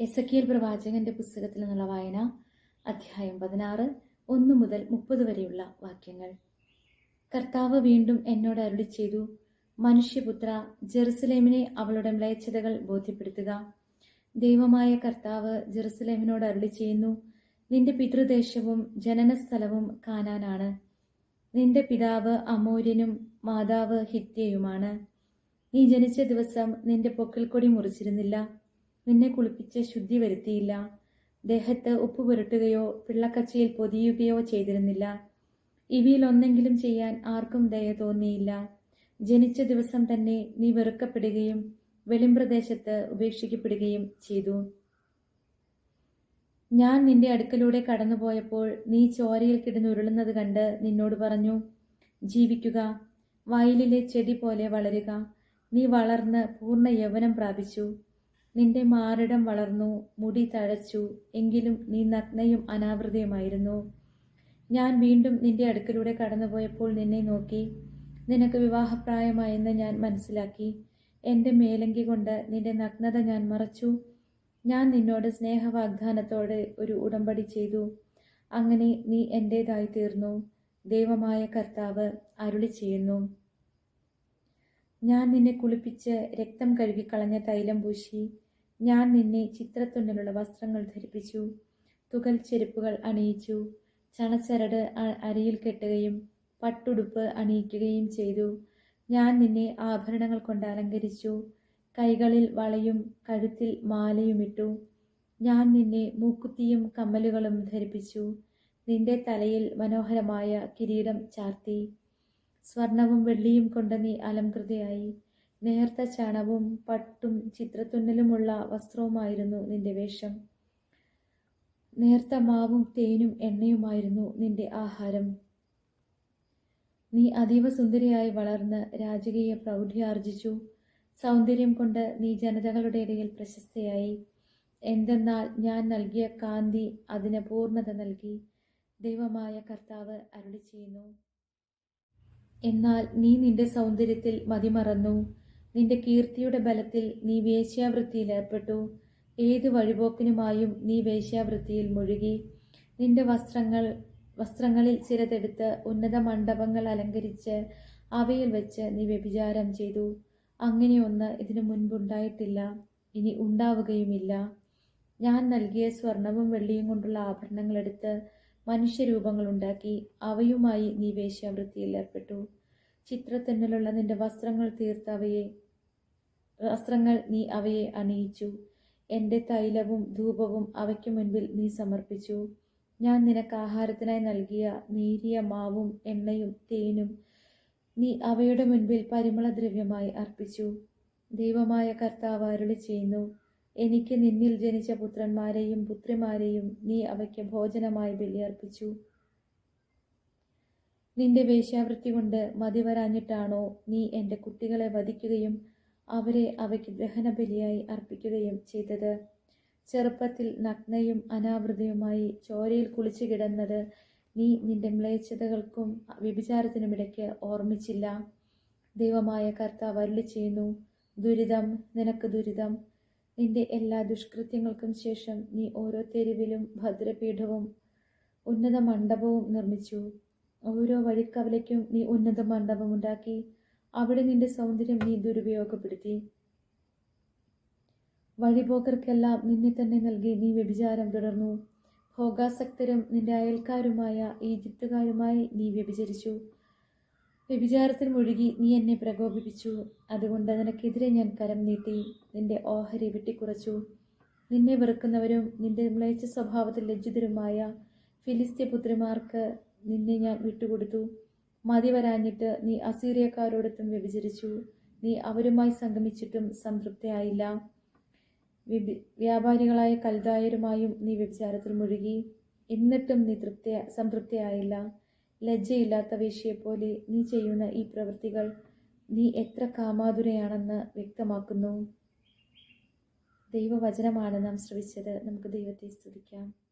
എസക്കിയൽ പ്രവാചകന്റെ പുസ്തകത്തിൽ നിന്നുള്ള വായന അധ്യായം പതിനാറ് ഒന്ന് മുതൽ മുപ്പത് വരെയുള്ള വാക്യങ്ങൾ. കർത്താവ് വീണ്ടും എന്നോട് അരുളി ചെയ്തു മനുഷ്യപുത്ര ജെറുസലേമിനെ അവളുടെ മ്ലേച്ഛതകൾ ബോധ്യപ്പെടുത്തുക. ദൈവമായ കർത്താവ് ജെറുസലേമിനോട് അരുളി ചെയ്യുന്നു നിന്റെ പിതൃദേശവും ജനനസ്ഥലവും കാനാനാണ്. നിന്റെ പിതാവ് അമൂര്യനും മാതാവ് ഹിത്യയുമാണ്. നീ ജനിച്ച ദിവസം നിന്റെ പൊക്കിൾക്കൊടി മുറിച്ചിരുന്നില്ല. നിന്നെ കുളിപ്പിച്ച് ശുദ്ധി വരുത്തിയില്ല. ദേഹത്ത് ഉപ്പ് പുരട്ടുകയോ പിള്ളക്കച്ചയിൽ പൊതിയുകയോ ചെയ്തിരുന്നില്ല. ഇവയിലൊന്നെങ്കിലും ചെയ്യാൻ ആർക്കും ദയ തോന്നിയില്ല. ജനിച്ച ദിവസം തന്നെ നീ വെറുക്കപ്പെടുകയും വെളിമ്പ്രദേശത്ത് ഉപേക്ഷിക്കപ്പെടുകയും ചെയ്തു. ഞാൻ നിന്റെ അടുക്കലൂടെ കടന്നുപോയപ്പോൾ നീ ചോരയിൽ കിടന്നുരുളുന്നത് കണ്ട് നിന്നോട് പറഞ്ഞു ജീവിക്കുക. വയലിലെ ചെടി പോലെ വളരുക. നീ വളർന്ന് പൂർണ യൗവനം പ്രാപിച്ചു. നിന്റെ മാറിടം വളർന്നു മുടി തഴച്ചു എങ്കിലും നീ നഗ്നയും അനാവൃതയുമായിരുന്നു. ഞാൻ വീണ്ടും നിന്റെ അടുക്കിലൂടെ കടന്നുപോയപ്പോൾ നിന്നെ നോക്കി നിനക്ക് വിവാഹപ്രായമായെന്ന് ഞാൻ മനസ്സിലാക്കി. എന്റെ മേലങ്കി കൊണ്ട് നിന്റെ നഗ്നത ഞാൻ മറച്ചു. ഞാൻ നിന്നോട് സ്നേഹവാഗ്ദാനത്തോടെ ഒരു ഉടമ്പടി ചെയ്തു. അങ്ങനെ നീ എന്റേതായി തീർന്നു. ദൈവമായ കർത്താവ് അരുളി ചെയ്യുന്നു ഞാൻ നിന്നെ കുളിപ്പിച്ച് രക്തം കഴുകിക്കളഞ്ഞ തൈലം പൂശി. ഞാൻ നിന്നെ ചിത്രത്തുണ്ടിലുള്ള വസ്ത്രങ്ങൾ ധരിപ്പിച്ചു. തുകൽ ചെരുപ്പുകൾ അണിയിച്ചു. ചണച്ചരട് അരിയിൽ കെട്ടുകയും പട്ടുടുപ്പ് അണിയിക്കുകയും ചെയ്തു. ഞാൻ നിന്നെ ആഭരണങ്ങൾ കൊണ്ട് അലങ്കരിച്ചു. കൈകളിൽ വളയും കഴുത്തിൽ മാലയുമിട്ടു ഞാൻ നിന്നെ മൂക്കുത്തിയും കമ്മലുകളും ധരിപ്പിച്ചു. നിന്റെ തലയിൽ മനോഹരമായ കിരീടം ചാർത്തി. സ്വർണവും വെള്ളിയും കൊണ്ട് നീ അലംകൃതയായി. നേർത്ത ചണവും പട്ടും ചിത്രത്തുന്നലുമുള്ള വസ്ത്രവുമായിരുന്നു നിന്റെ വേഷം. നേർത്ത മാവും തേനും എണ്ണയുമായിരുന്നു നിന്റെ ആഹാരം. നീ അതീവ സുന്ദരിയായി വളർന്ന് രാജകീയ പ്രൗഢി ആർജിച്ചു. സൗന്ദര്യം കൊണ്ട് നീ ജനതകളുടെ ഇടയിൽ പ്രശസ്തയായി. എന്തെന്നാൽ ഞാൻ നൽകിയ കാന്തി അതിന് പൂർണത നൽകി. ദൈവമായ കർത്താവ് അരുളി ചെയ്യുന്നു എന്നാൽ നീ നിന്റെ സൗന്ദര്യത്തിൽ മതിമറന്നു. നിന്റെ കീർത്തിയുടെ ബലത്തിൽ നീ വേശ്യാവൃത്തിയിൽ ഏർപ്പെട്ടു. ഏത് വഴിപോക്കിനുമായും നീ വേശ്യാവൃത്തിയിൽ മുഴുകി. നിന്റെ വസ്ത്രങ്ങൾ വസ്ത്രങ്ങളിൽ ചിലതെടുത്ത് ഉന്നത മണ്ഡപങ്ങൾ അലങ്കരിച്ച് അവയിൽ വെച്ച് നീ വ്യഭിചാരം ചെയ്തു. അങ്ങനെയൊന്ന് ഇതിനു മുൻപുണ്ടായിട്ടില്ല. ഇനി ഉണ്ടാവുകയുമില്ല. ഞാൻ നൽകിയ സ്വർണവും വെള്ളിയും കൊണ്ടുള്ള ആഭരണങ്ങളെടുത്ത് മനുഷ്യരൂപങ്ങൾ ഉണ്ടാക്കി അവയുമായി നീ വേശ്യാവൃത്തിയിൽ ഏർപ്പെട്ടു. ചിത്രത്തെന്നലുള്ള നിന്റെ വസ്ത്രങ്ങൾ തീർത്തവയെ വസ്ത്രങ്ങൾ നീ അവയെ അണിയിച്ചു. എന്റെ തൈലവും ധൂപവും അവയ്ക്ക് മുൻപിൽ നീ സമർപ്പിച്ചു. ഞാൻ നിനക്ക് ആഹാരത്തിനായി നൽകിയ നേരിയ മാവും എണ്ണയും തേനും നീ അവയുടെ മുൻപിൽ പരിമളദ്രവ്യമായി അർപ്പിച്ചു. ദൈവമായ കർത്താവ് അരുളി ചെയ്യുന്നു എനിക്ക് നിന്നിൽ ജനിച്ച പുത്രന്മാരെയും പുത്രിമാരെയും നീ അവയ്ക്ക് ഭോജനമായി ബലിയർപ്പിച്ചു. നിന്റെ വേശ്യാവൃത്തി കൊണ്ട് മതിവരാഞ്ഞിട്ടാണോ നീ എന്റെ കുട്ടികളെ വധിക്കുകയും അവരെ അവയ്ക്ക് ദഹനബലിയായി അർപ്പിക്കുകയും ചെയ്തത്? ചെറുപ്പത്തിൽ നഗ്നയും അനാവൃതയുമായി ചോരയിൽ കുളിച്ചു കിടന്നത് നീ നിന്റെ മ്ലേച്ഛതകൾക്കും വ്യഭിചാരത്തിനുമിടയ്ക്ക് ഓർമ്മിച്ചില്ല. ദൈവമായ കർത്താവ് അരുളി ചെയ്യുന്നു ദുരിതം നിനക്ക് ദുരിതം. നിന്റെ എല്ലാ ദുഷ്കൃത്യങ്ങൾക്കും ശേഷം നീ ഓരോ തെരുവിലും ഭദ്രപീഠവും ഉന്നത മണ്ഡപവും നിർമ്മിച്ചു. ഓരോ വഴിക്കവലയ്ക്കും നീ ഉന്നത മണ്ഡപമുണ്ടാക്കി അവിടെ നിന്റെ സൗന്ദര്യം നീ ദുരുപയോഗപ്പെടുത്തി. വഴിപോക്കർക്കെല്ലാം നിന്നെ തന്നെ നൽകി നീ വ്യഭിചാരം തുടർന്നു. ഭോഗാസക്തരും നിന്റെ അയൽക്കാരുമായ ഈജിപ്തുകാരുമായി നീ വ്യഭിചരിച്ചു. വ്യഭിചാരത്തിൽ മുഴുകി നീ എന്നെ പ്രകോപിപ്പിച്ചു. അതുകൊണ്ട് നിനക്കെതിരെ ഞാൻ കരം നീട്ടി നിന്റെ ഓഹരി വെട്ടിക്കുറച്ചു. നിന്നെ വെറുക്കുന്നവരും നിന്റെ മ്ലേച്ഛ സ്വഭാവത്തിൽ ലജ്ജിതരുമായ ഫിലിസ്ത്യ പുത്രിമാർക്ക് നിന്നെ ഞാൻ വിട്ടുകൊടുത്തു. മതി വരാഞ്ഞിട്ട് നീ അസീറിയക്കാരോടൊത്തും വ്യഭിചരിച്ചു. നീ അവരുമായി സംഗമിച്ചിട്ടും സംതൃപ്തയായില്ല. വ്യാപാരികളായ കൽദായരുമായും നീ വ്യഭിചാരത്തിൽ മുഴുകി. എന്നിട്ടും നീ തൃപ്തി സംതൃപ്തിയായില്ല. ലജ്ജയില്ലാത്ത വേശ്യയെപ്പോലെ നീ ചെയ്യുന്ന ഈ പ്രവൃത്തികൾ നീ എത്ര കാമാതുരയാണെന്ന് വ്യക്തമാക്കുന്നു. ദൈവവചനമാണ് നാം ശ്രവിച്ചത്. നമുക്ക് ദൈവത്തെ സ്തുതിക്കാം.